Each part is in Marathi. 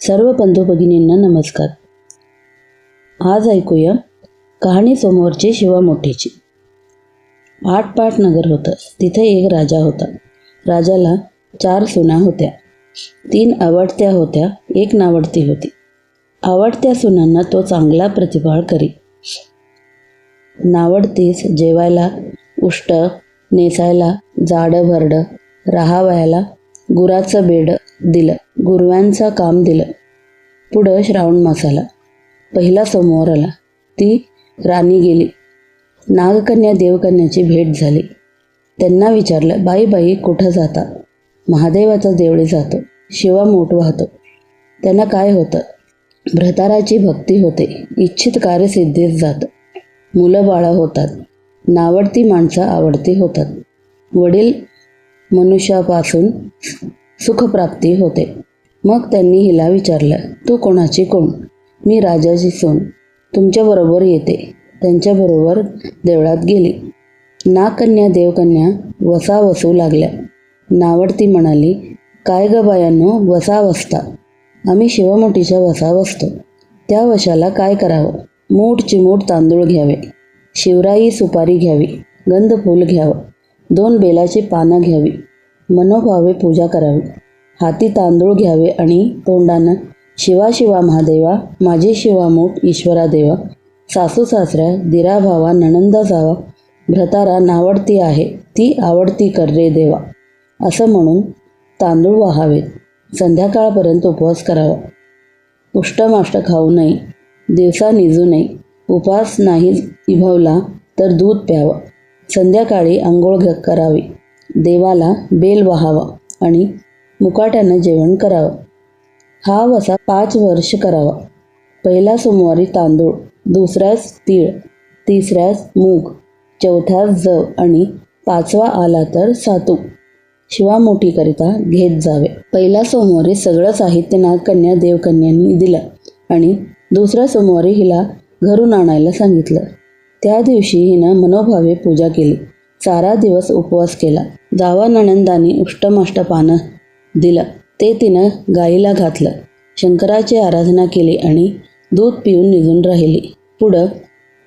सर्व बंधू भगिनींना नमस्कार. आज ऐकूया कहाणी समोरची शिवा मोठीची आठपाठ नगर होतं. तिथे एक राजा होता. राजाला चार सुना होत्या. तीन आवडत्या होत्या एक नावडती होती. आवडत्या सुनांना तो चांगला प्रतिभाळ करी. नावडतीस जेवायला उष्ट नेसायला जाडं भरडं राहावयाला गुराचं बेड दिलं. गुरव्यांचं काम दिलं. पुढं श्रावण मासाला पहिला सोमवार आला. ती राणी गेली. नागकन्या देवकन्याची भेट झाली. त्यांना विचारलं बाई बाई कुठं जाता? महादेवाचा देवळी जातो. शिवा मोठ वाहतो. त्यांना काय होतं? भ्रताराची भक्ती होते. इच्छित कार्यसिद्धीस जातं. मुलं बाळं होतात. नावडती माणसं आवडती होतात. वडील मनुष्यापासून सुखप्राप्ती होते. मग त्यांनी हिला विचारलं तू कोणाची कोण? मी राजाची सोन. तुमच्याबरोबर येते. त्यांच्याबरोबर देवळात गेली. नागकन्या देवकन्या वसा वसू लागल्या. नावडती म्हणाली काय ग बायांनो वसा वसता आम्ही शिवमोठीच्या वसा वसतो त्या वशाला काय करावं? मूठ चिमूट तांदूळ घ्यावे. शिवराई सुपारी घ्यावी. गंध फूल घ्यावं. दोन बेलाची पानं घ्यावी. मनोभावे पूजा करावी. हाती तांदूळ घ्यावे आणि तोंडानं शिवा शिवा महादेवा माझी शिवा ईश्वरा देवा सासू सासऱ्या दिरा भावा नणंदा जावा भ्रतारा नावडती आहे ती आवडती कर रे देवा. असं म्हणून तांदूळ वाहावेत. संध्याकाळपर्यंत उपवास करावा. उष्टमाष्ट खाऊ नये. दिवसा निजू नये. उपवास नाही निभवला तर दूध प्यावं. संध्याकाळी आंघोळ घ करावी. देवाला बेल वाहावा आणि मुकाट्यानं जेवण करावं. हा वसा पाच वर्ष करावा. पहिला सोमवारी तांदूळ दुसऱ्यास तीळ तिसऱ्यास मूग चौथ्यास जव आणि पाचवा आला तर सातू. शिवा मोठीकरिता घेत जावे. पहिल्या सोमवारी सगळं साहित्य नागकन्या देवकन्यांनी दिलं आणि दुसऱ्या सोमवारी हिला घरून आणायला सांगितलं. त्या दिवशी हिनं मनोभावे पूजा केली. सारा दिवस उपवास केला. जावा नणंदानी उष्टमाष्ट पानं दिलं. ते तिनं गाईला घातलं. शंकराची आराधना केली आणि दूध पिऊन निघून राहिली. पुढं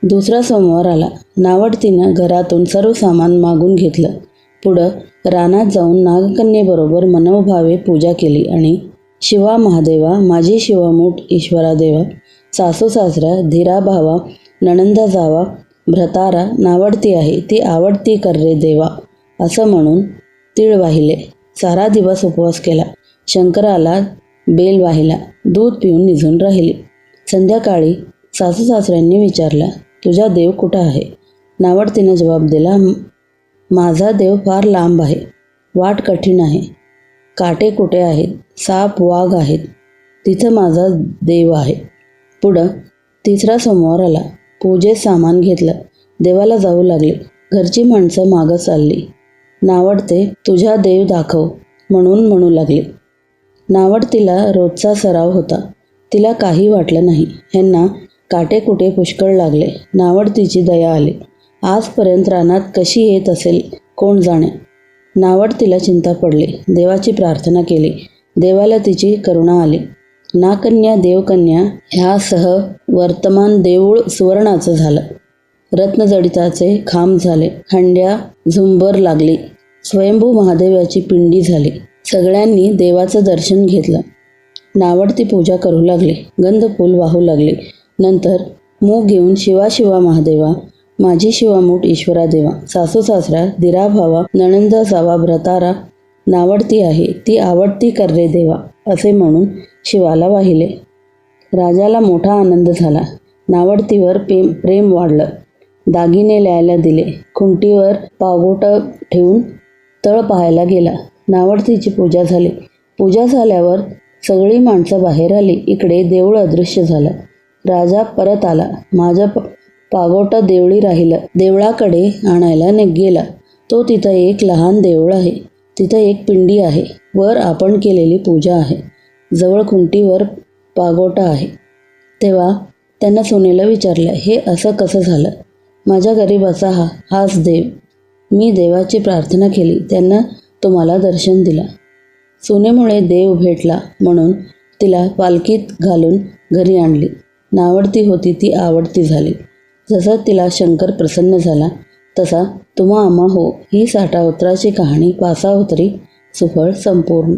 दुसरा सोमवार आला. नावडतीनं घरातून सर्व सामान मागून घेतलं. पुढं रानात जाऊन नागकन्येबरोबर मनोभावे पूजा केली आणि शिवा महादेवा माझी शिवामूठ ईश्वरा देवा सासू सासरा धीरा भावा नणंदा जावा भ्रतारा नावडती आहे ती आवडती कर रे देवा असं म्हणून तीळ वाहिले. सारा दिवस उपवास केला. शंकराला बेल वाहिला. दूध पिऊन निघून राहिली. संध्याकाळी सासू सासऱ्यांनी विचारलं तुझा देव कुठं आहे? नावडतीनं जबाब दिला माझा देव फार लांब आहे. वाट कठीण आहे. काटे कुठे आहेत? साप वाघ आहेत. तिथं माझा देव आहे. पुढं तिसरा सोमवार आला. पूजेत सामान घेतलं. देवाला जाऊ लागले. घरची माणसं मागं चालली. नावडते तुझा देव दाखव म्हणून म्हणू लागले. नावडतीला रोजचा सराव होता. तिला काही वाटलं नाही. ह्यांना काटेकुटे पुष्कळ लागले. नावडतीची दया आली. आजपर्यंत रानात कशी येत असेल कोण जाणे? नावडतीला चिंता पडली. देवाची प्रार्थना केली. देवाला तिची करुणा आली. नाकन्या देवकन्या ह्यासह वर्तमान देऊळ सुवर्णाचं झालं. रत्नजडिताचे खांब झाले. हंड्या झुंबर लागली. स्वयंभू महादेवाची पिंडी झाली. सगळ्यांनी देवाचं दर्शन घेतलं. नावडती पूजा करू लागली. गंधफूल वाहू लागले. नंतर मूग घेऊन शिवा शिवा महादेवा माझी शिवामूठ ईश्वरा देवा सासू सासरा दिरा भावा नणंद जावा भ्रतारा नावडती आहे. ती आवडती कर रे देवा असे म्हणून शिवाला वाहिले. राजाला मोठा आनंद झाला. नावडतीवर प्रेम प्रेम वाढलं. दागिने ल्यायला दिले. खुंटीवर पागोट ठेवून तळ पाहायला गेला. नावडतीची पूजा झाली. पूजा झाल्यावर सगळी माणसं बाहेर आली. इकडे देऊळ अदृश्य झालं. राजा परत आला. माझं प पागोटं देवळी राहिलं. देवळाकडे आणायला ने गेला. तो तिथं एक लहान देऊळ आहे. तिथं एक पिंडी आहे. वर आपण केलेली पूजा आहे. जवळ खुंटीवर पागोटा आहे. तेव्हा त्यांना सोनेला विचारलं हे असं कसं झालं? माझ्या गरिबाचा हा हाच देव. मी देवाची प्रार्थना केली. त्यांना तुम्हाला दर्शन दिला. सोनेमुळे देव भेटला म्हणून तिला पालखीत घालून घरी आणली. नावडती होती ती आवडती झाली. जसं तिला शंकर प्रसन्न झाला तसा तुम्हा आम्हा हो. ही साठावत्राची कहाणी पासावतरी सुफळ संपूर्ण.